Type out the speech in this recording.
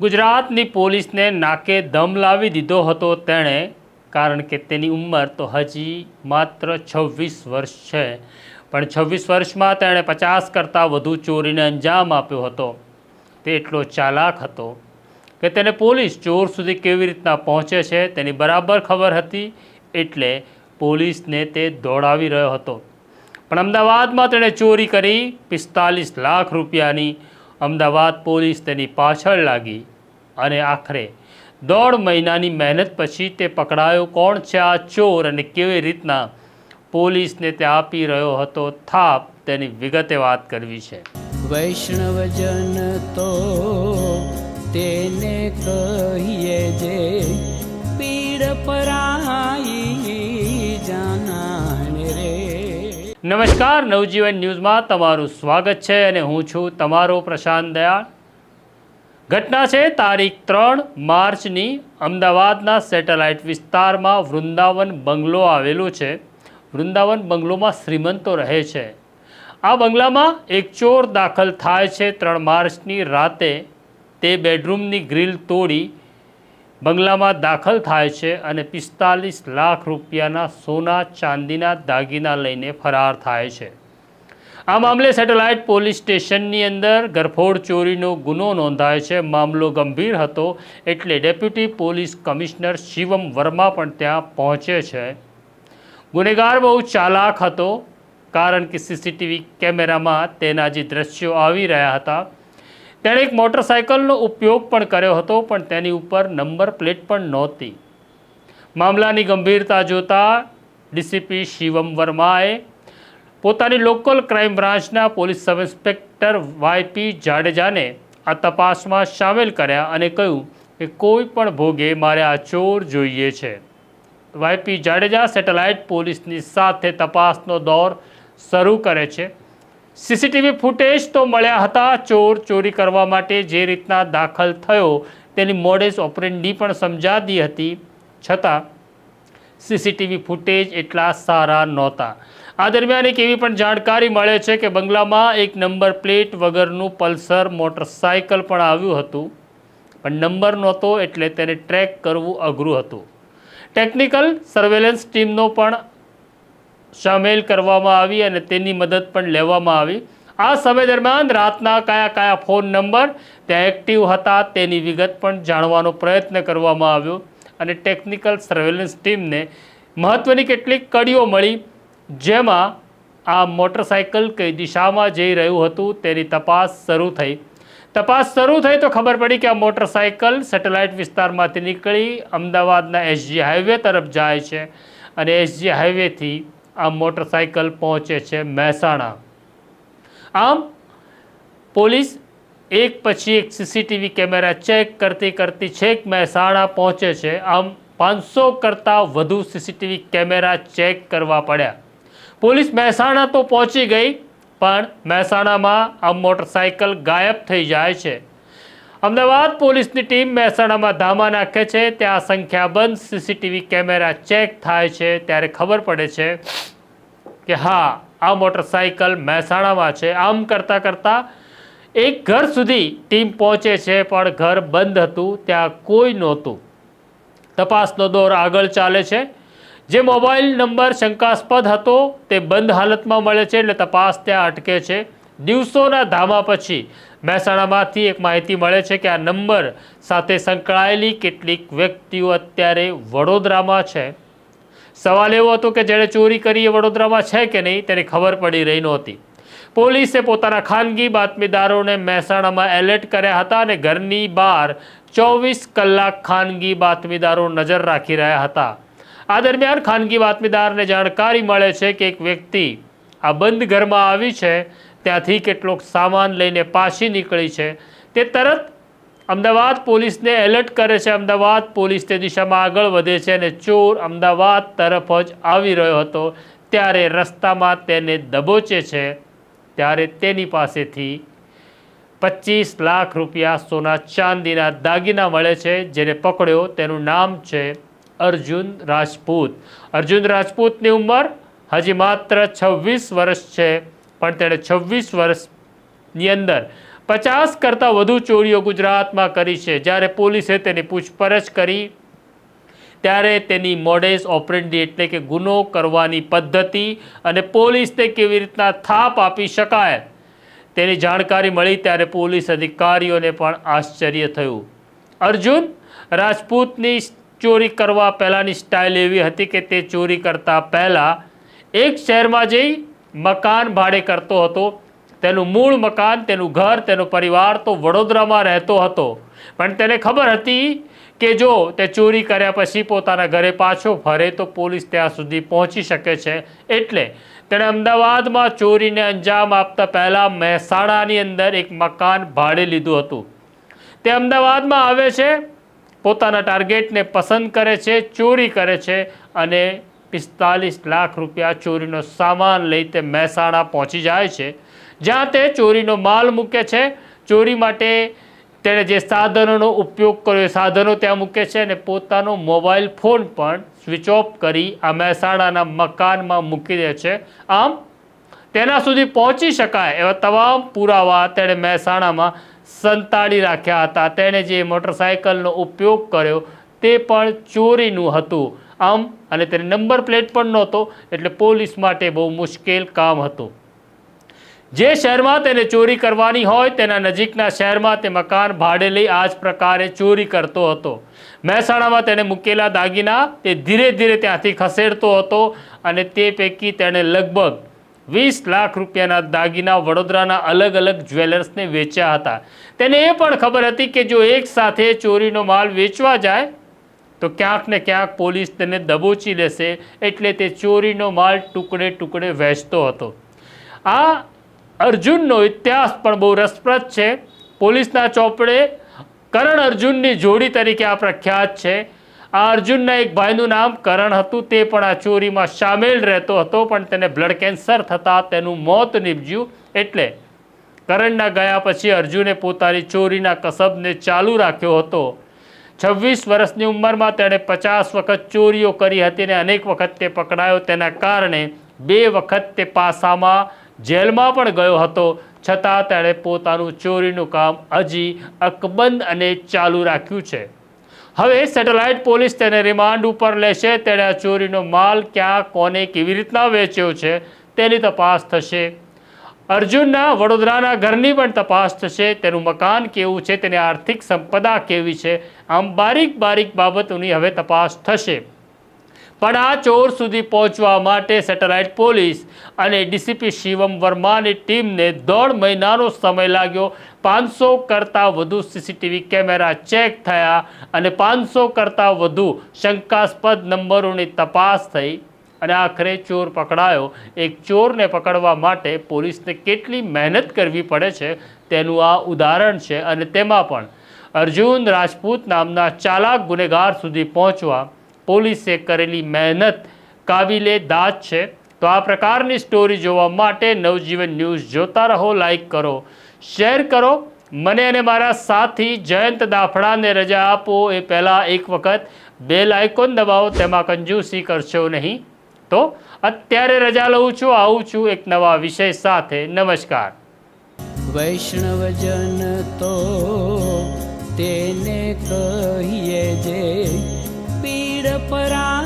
ગુજરાતની પોલીસને નાકે દમ લાવી દીધો હતો તેણે, કારણ કે તેની ઉંમર તો હજી માત્ર છવ્વીસ વર્ષ છે. પણ છવ્વીસ વર્ષમાં તેણે પચાસ કરતાં વધુ ચોરીને અંજામ આપ્યો હતો. તે એટલો ચાલાક હતો કે તેને પોલીસ ચોર સુધી કેવી રીતના પહોંચે છે તેની બરાબર ખબર હતી, એટલે પોલીસને તે દોડાવી રહ્યો હતો. પણ અમદાવાદમાં તેણે ચોરી કરી પિસ્તાલીસ લાખ રૂપિયાની અમદાવાદ પોલીસ તેની પાછળ લાગી અને આખરે દોઢ મહિનાની મહેનત પછી તે પકડાયો. કોણ છે આ ચોર અને કેવી રીતના પોલીસને તે આપી રહ્યો હતો? થાપ, તેની વિગતે વાત કરવી છે. વૈષ્ણવજન તો તેને કહીએ જે પીડ પરાઈ નમસ્કાર, નવજીવન ન્યૂઝમાં તમારું સ્વાગત છે અને હું છું તમારો પ્રશાંત દયાળ. ઘટના છે તારીખ ત્રણ માર્ચની. અમદાવાદના સેટેલાઇટ વિસ્તારમાં વૃંદાવન બંગલો આવેલો છે. વૃંદાવન બંગલોમાં શ્રીમંતો રહે છે. આ બંગલામાં એક ચોર દાખલ થાય છે ત્રણ માર્ચની રાતે. તે બેડરૂમની ગ્રીલ તોડી બંગલામાં દાખલ થાય છે અને પિસ્તાલીસ લાખ રૂપિયાના સોના, ચાંદીના દાગીના લઈને ફરાર થાય છે. આ મામલે સેટેલાઇટ પોલીસ સ્ટેશનની અંદર ગરફોડ ચોરીનો ગુનો નોંધાય છે. મામલો ગંભીર હતો એટલે deputy police commissioner Shivam Verma પણ ત્યાં પહોંચે છે. ગુનેગાર બહુ ચાલાક હતો, કારણ કે સીસીટીવી કેમેરામાં તેના જે દ્રશ્યો આવી રહ્યા હતા તેણે એક મોટરસાયકલનો ઉપયોગ પણ કર્યો હતો, પણ તેની ઉપર નંબર પ્લેટ પણ નહોતી. મામલાની ગંભીરતા જોતા ડીસીપી શિવમ વર્માએ પોતાની લોકલ ક્રાઇમ બ્રાન્ચના police sub inspector Y P જાડેજાને આ તપાસમાં સામેલ કર્યા અને કહ્યું કે કોઈ પણ ભોગે મારે આ ચોર જોઈએ છે. વાયપી જાડેજા સેટેલાઇટ પોલીસની સાથે તપાસનો દોર શરૂ કરે છે. સીસીટીવી ફૂટેજ તો મળ્યા હતા. ચોર ચોરી કરવા માટે જે રીતના દાખલ થયો તેની મોડેસ ઓપરેન્ડી પણ સમજાતી હતી. છતાં સીસીટીવી ફૂટેજ એટલા સારા નહોતા. આ દરમિયાન એક એવી પણ જાણકારી મળે છે કે બંગલામાં એક નંબર પ્લેટ વગરનું પલ્સર મોટરસાયકલ પણ આવ્યું હતું. પણ નંબર નહોતો એટલે તેને ટ્રેક કરવું અઘરું હતું. ટેકનિકલ સર્વેલન્સ ટીમનો પણ સામેલ કરવામાં આવી અને તેની મદદ પણ લેવામાં આવી. આ સમય દરમિયાન રાતના કયા કયા ફોન નંબર ત્યાં એક્ટિવ હતા તેની વિગત પણ જાણવાનો પ્રયત્ન કરવામાં આવ્યો અને ટેકનિકલ સર્વેલન્સ ટીમને મહત્ત્વની કેટલીક કડીઓ મળી, જેમાં આ મોટરસાયકલ કઈ દિશામાં જઈ રહ્યું હતું તેની તપાસ શરૂ થઈ. તપાસ શરૂ થઈ તો ખબર પડી કે આ મોટરસાયકલ સેટેલાઇટ વિસ્તારમાંથી નીકળી અમદાવાદના એસજી હાઈવે તરફ જાય છે અને એસજી હાઈવેથી આ મોટરસાયકલ પહોંચે છે મહેસાણા. આમ, પોલીસ એક પછી એક સીસીટીવી કેમેરા ચેક કરતી કરતી છેક મહેસાણા પહોંચે છે. આમ, પાંચસો કરતાં વધુ સીસીટીવી કેમેરા ચેક કરવા પડ્યા. પોલીસ મહેસાણા તો પહોંચી ગઈ, પણ મહેસાણામાં આ મોટરસાયકલ ગાયબ થઈ જાય છે. અમદાવાદ પોલીસની ટીમ મહેસાણામાં ધામા નાખે છે. ત્યાં સંખ્યાબંધ સીસીટીવી કેમેરા ચેક થાય છે ત્યારે ખબર પડે છે કે હા, આ મોટરસાયકલ મહેસાણામાં છે. આમ કરતાં કરતાં એક ઘર સુધી ટીમ પહોંચે છે, પણ ઘર બંધ હતું, ત્યાં કોઈ નહોતું. તપાસનો દોર આગળ ચાલે છે. જે મોબાઈલ નંબર શંકાસ્પદ હતો, તે બંધ હાલતમાં મળે છે, એટલે તપાસ ત્યાં અટકે છે. દિવસોના ધામા પછી મહેસાણામાંથી એક માહિતી મળે છે કે આ નંબર સાથે સંકળાયેલી કેટલીક વ્યક્તિઓ અત્યારે વડોદરામાં છે. સવાલ એવો હતો કે જેણે ચોરી કરી એ વડોદરામાં છે કે નહીં તેની ખબર પડી રહી નહોતી. પોલીસે પોતાના ખાનગી બાતમીદારોને મહેસાણામાં એલર્ટ કર્યા હતા અને ઘરની બહાર ચોવીસ કલાક ખાનગી બાતમીદારો નજર રાખી રહ્યા હતા. આ દરમિયાન ખાનગી બાતમીદારને જાણકારી મળે છે કે એક વ્યક્તિ આ બંધ ઘરમાં આવી છે. ત્યાંથી કેટલોક સામાન લઈને પાછી નીકળી છે. તે તરત અમદાવાદ પોલીસને એલર્ટ કરે છે. અમદાવાદ પોલીસ તે દિશામાં આગળ વધે છે અને ચોર અમદાવાદ તરફ જ આવી રહ્યો હતો. ત્યારે રસ્તામાં તેને દબોચે છે. ત્યારે તેની પાસેથી પચીસ લાખ રૂપિયા સોના ચાંદીના દાગીના મળે છે, જેને પકડ્યો. તેનું નામ છે અર્જુન રાજપૂત. અર્જુન રાજપૂતની ઉંમર હજી માત્ર છવ્વીસ વર્ષ છે. પણ તેણે છવ્વીસ વર્ષની અંદર પચાસ કરતાં વધુ ચોરીઓ ગુજરાતમાં કરી છે. જ્યારે પોલીસે તેની પૂછપરછ કરી, ત્યારે તેની મોડેસ ઓપરેન્ડી એટલે કે ગુનો કરવાની પદ્ધતિ અને પોલીસને કેવી રીતના થાપ આપી શકાય તેની જાણકારી મળી, ત્યારે પોલીસ અધિકારીઓને પણ આશ્ચર્ય થયું. અર્જુન, રાજપૂતની ચોરી કરવા પહેલાંની સ્ટાઇલ એવી હતી કે તે ચોરી કરતા પહેલાં એક શહેરમાં જઈ મકાન ભાડે કરતો હતો. તેનું મૂળ મકાન, તેનું ઘર, તેનો પરિવાર તો વડોદરામાં રહેતો હતો. પણ તેને ખબર હતી કે જો તે ચોરી કર્યા પછી પોતાના ઘરે પાછો ફરે તો પોલીસ ત્યાં સુધી પહોંચી શકે છે. એટલે તેણે અમદાવાદમાં ચોરીને અંજામ આપતા પહેલાં મહેસાણાની અંદર એક મકાન ભાડે લીધું હતું. તે અમદાવાદમાં આવે છે, પોતાના ટાર્ગેટને પસંદ કરે છે, ચોરી કરે છે અને પિસ્તાલીસ લાખ રૂપિયા ચોરીનો સામાન લઈ તે મહેસાણા પહોંચી જાય છે. જ્યાં તે ચોરીનો માલ મૂકે છે. ચોરી માટે તેણે જે સાધનોનો ઉપયોગ કર્યો એ સાધનો ત્યાં મૂકે છે અને પોતાનો મોબાઈલ ફોન પણ સ્વિચ ઓફ કરી આ મહેસાણાના મકાનમાં મૂકી દે છે. આમ, તેના સુધી પહોંચી શકાય એવા તમામ પુરાવા તેણે મહેસાણામાં સંતાડી રાખ્યા હતા. તેણે જે મોટરસાયકલનો ઉપયોગ કર્યો તે પણ ચોરીનું હતું. આમ અને તેને નંબર પ્લેટ પણ નહોતો, એટલે પોલીસ માટે બહુ મુશ્કેલ કામ હતું. જે શહેરમાં તેને ચોરી કરવાની હોય, તેના નજીકના શહેરમાં તે મકાન ભાડે લઈ આ જ પ્રકારે ચોરી કરતો હતો. મહેસાણામાં તેને મૂકેલા દાગીના તે ધીરે ધીરે ત્યાંથી ખસેડતો હતો અને તે પૈકી તેણે લગભગ વીસ લાખ રૂપિયાના દાગીના વડોદરાના અલગ અલગ જ્વેલર્સને વેચ્યા હતા. તેને એ પણ ખબર હતી કે જો એક સાથે ચોરીનો માલ વેચવા જાય તો ક્યાંક ને ક્યાંક પોલીસ તેને દબોચી લેશે એટલે તે ચોરીનો માલ ટુકડે ટુકડે વહેંચતો હતો. આ અર્જુનનો ઇતિહાસ પણ બહુ રસપ્રદ છે. પોલીસના ચોપડે કરણ અર્જુનની જોડી તરીકે આ પ્રખ્યાત છે. આ અર્જુનના એક ભાઈનું નામ કરણ હતું. તે પણ આ ચોરીમાં સામેલ રહેતો હતો, પણ તેને બ્લડ કેન્સર થતાં તેનું મોત નીપજ્યું. એટલે કરણના ગયા પછી અર્જુને પોતાની ચોરીના કસબને ચાલુ રાખ્યો હતો. છવ્વીસ વર્ષની ઉંમરમાં તેણે પચાસ વખત ચોરીઓ કરી હતી અને અનેક વખત તે પકડાયો. તેના કારણે બે વખત તે પાસામાં જેલમાં પણ ગયો હતો. છતાં તેણે પોતાનું ચોરીનું કામ હજી અકબંધ અને ચાલુ રાખ્યું છે. હવે સેટેલાઇટ પોલીસ તેને રિમાન્ડ ઉપર લેશે. તેણે આ ચોરીનો માલ ક્યાં, કોને, કેવી રીતના વેચ્યો છે તેની તપાસ થશે. અર્જુનના વડોદરાના ઘરની પણ તપાસ થશે. તેનું મકાન કેવું છે? તેની આર્થિક સંપદા કેવી છે? આમ બારીક બારીક બાબતોની હવે તપાસ થશે. પણ આ ચોર સુધી પહોંચવા માટે સેટેલાઇટ પોલીસ અને ડીસીપી શિવમ વર્માની ટીમને દોઢ મહિનાનો સમય લાગ્યો. પાંચસો કરતાં વધુ સીસીટીવી કેમેરા ચેક થયા અને પાંચસો કરતાં વધુ શંકાસ્પદ નંબરોની તપાસ થઈ. અને આખરે ચોર પકડાયો. એક ચોરને પકડવા માટે પોલીસને કેટલી મહેનત કરવી પડે છે તેનું આ ઉદાહરણ છે અને તેમાં પણ અર્જુન રાજપૂત નામના ચાલાક ગુનેગાર સુધી પહોંચવા પોલીસે કરેલી મહેનત કાબિલે દાદ છે. તો આ પ્રકારની સ્ટોરી જોવા માટે નવજીવન ન્યૂઝ જોતા રહો, લાઈક કરો, શેર કરો. મને અને મારા સાથી જયંત દાફડાને રજા આપો. એ પહેલાં એક વખત બેલ આઇકોન દબાવો, તેમાં કંજૂસી કરશો નહીં. તો અત્યારે રજા લઉં છું, આવું છું એક નવા વિષય સાથે. નમસ્કાર. વૈષ્ણવજન તો તેને કહીએ જે પીડ પરાઈ